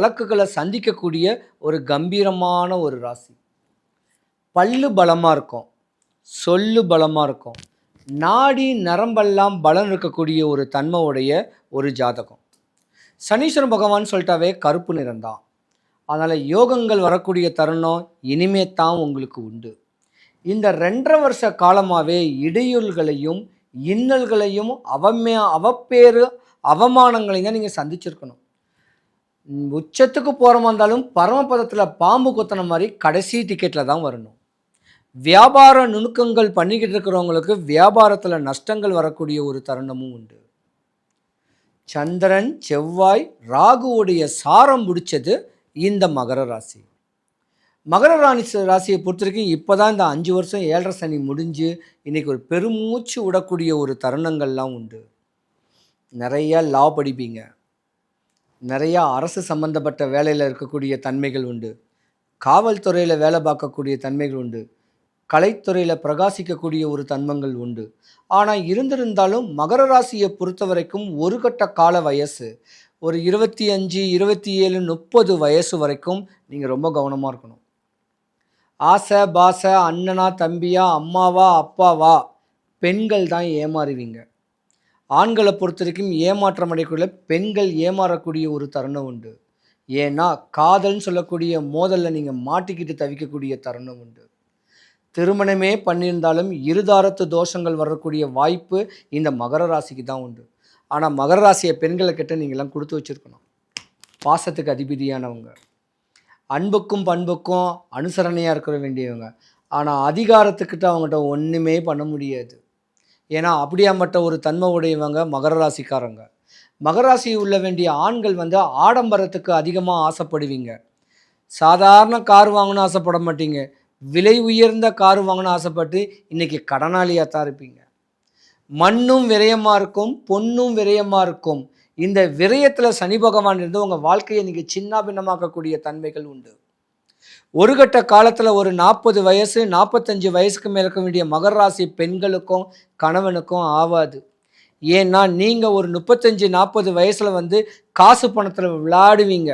வழக்குகளை சந்திக்கக்கூடிய ஒரு கம்பீரமான ஒரு ராசி. பல்லு பலமாக இருக்கும் சொல்லு பலமாக இருக்கும். நாடி நரம்பெல்லாம் பலம் இருக்கக்கூடிய ஒரு தன்மையுடைய ஒரு ஜாதகம். சனீஸ்வரன் பகவான் சொல்லிட்டாவே கருப்பு நிறம்தான் அதனால் யோகங்கள் வரக்கூடிய தருணம் இனிமே தான் உங்களுக்கு உண்டு. இந்த ரெண்டரை வருஷ காலமாகவே இடையூறுகளையும் இன்னல்களையும் அவமே அவப்பேறு அவமானங்களையும் தான் நீங்கள் சந்திச்சிருக்கணும். உச்சத்துக்கு போகிறமா இருந்தாலும் பரமபதத்தில் பாம்பு குத்தின மாதிரி கடைசி டிக்கெட்டில் தான் வரணும். வியாபார நுணுக்கங்கள் பண்ணிக்கிட்டு இருக்கிறவங்களுக்கு வியாபாரத்தில் நஷ்டங்கள் வரக்கூடிய ஒரு தருணமும் உண்டு. சந்திரன் செவ்வாய் ராகுவுடைய சாரம் பிடிச்சது இந்த மகர ராசி. மகர ராணி ராசியை பொறுத்த வரைக்கும் இப்போ தான் இந்த அஞ்சு வருஷம் ஏழரை சனி முடிஞ்சு இன்றைக்கி ஒரு பெருமூச்சு விடக்கூடிய ஒரு தருணங்கள்லாம் உண்டு. நிறைய லா படிப்பீங்க. நிறையா அரசு சம்பந்தப்பட்ட வேலையில் இருக்கக்கூடிய தன்மைகள் உண்டு. காவல்துறையில் வேலை பார்க்கக்கூடிய தன்மைகள் உண்டு. கலைத்துறையில் பிரகாசிக்கக்கூடிய ஒரு தன்மங்கள் உண்டு. ஆனால் இருந்திருந்தாலும் மகர ராசியை பொறுத்த வரைக்கும் ஒரு கட்ட கால வயசு ஒரு இருபத்தி அஞ்சு இருபத்தி ஏழு முப்பது வயசு வரைக்கும் நீங்கள் ரொம்ப கவனமாக இருக்கணும். ஆசை பாசை அண்ணனா தம்பியா அம்மாவா அப்பாவா பெண்கள் தான் ஏமாறுவீங்க. ஆண்களை பொறுத்த வரைக்கும் ஏமாற்றம் அடையக்கூடிய பெண்கள் ஏமாறக்கூடிய ஒரு தருணம் உண்டு. ஏன்னா காதல்னு சொல்லக்கூடிய மோதலில் நீங்கள் மாட்டிக்கிட்டு தவிக்கக்கூடிய தருணம் உண்டு. திருமணமே பண்ணியிருந்தாலும் இருதாரத்து தோஷங்கள் வரக்கூடிய வாய்ப்பு இந்த மகர ராசிக்கு தான் உண்டு. ஆனால் மகர ராசியை பெண்களை கிட்ட நீங்களாம் கொடுத்து வச்சுருக்கணும். பாசத்துக்கு அதிபதியானவங்க. அன்புக்கும் பண்புக்கும் அனுசரணையாக இருக்கிற வேண்டியவங்க. ஆனால் அதிகாரத்துக்கிட்ட அவங்ககிட்ட ஒன்றுமே பண்ண முடியாது. ஏன்னா அப்படியாப்பட்ட ஒரு தன்மை உடையவங்க மகர ராசிக்காரங்க. மகர ராசி உள்ள வேண்டிய ஆண்கள் வந்து ஆடம்பரத்துக்கு அதிகமாக ஆசைப்படுவீங்க. சாதாரண கார் வாங்கணும்னு ஆசைப்பட மாட்டீங்க. விலை உயர்ந்த கார் வாங்கணும்னு ஆசைப்பட்டு இன்னைக்கு கடனாளியாக தான் இருப்பீங்க. மண்ணும் விரயமாக இருக்கும் பொன்னும் விரயமாக இருக்கும். இந்த விரயத்தில் சனி பகவான் இருந்து உங்கள் வாழ்க்கையை நீங்கள் சின்ன பின்னமாக்கக்கூடிய தன்மைகள் உண்டு. ஒரு கட்ட காலத்தில் ஒரு நாற்பது வயசு நாற்பத்தஞ்சு வயசுக்கு மேல் இருக்க வேண்டிய மகர ராசி பெண்களுக்கும் கணவனுக்கும் ஆகாது ஏன்னா நீங்கள் ஒரு முப்பத்தஞ்சு நாற்பது வயசில் வந்து காசு பணத்தில் விளையாடுவீங்க.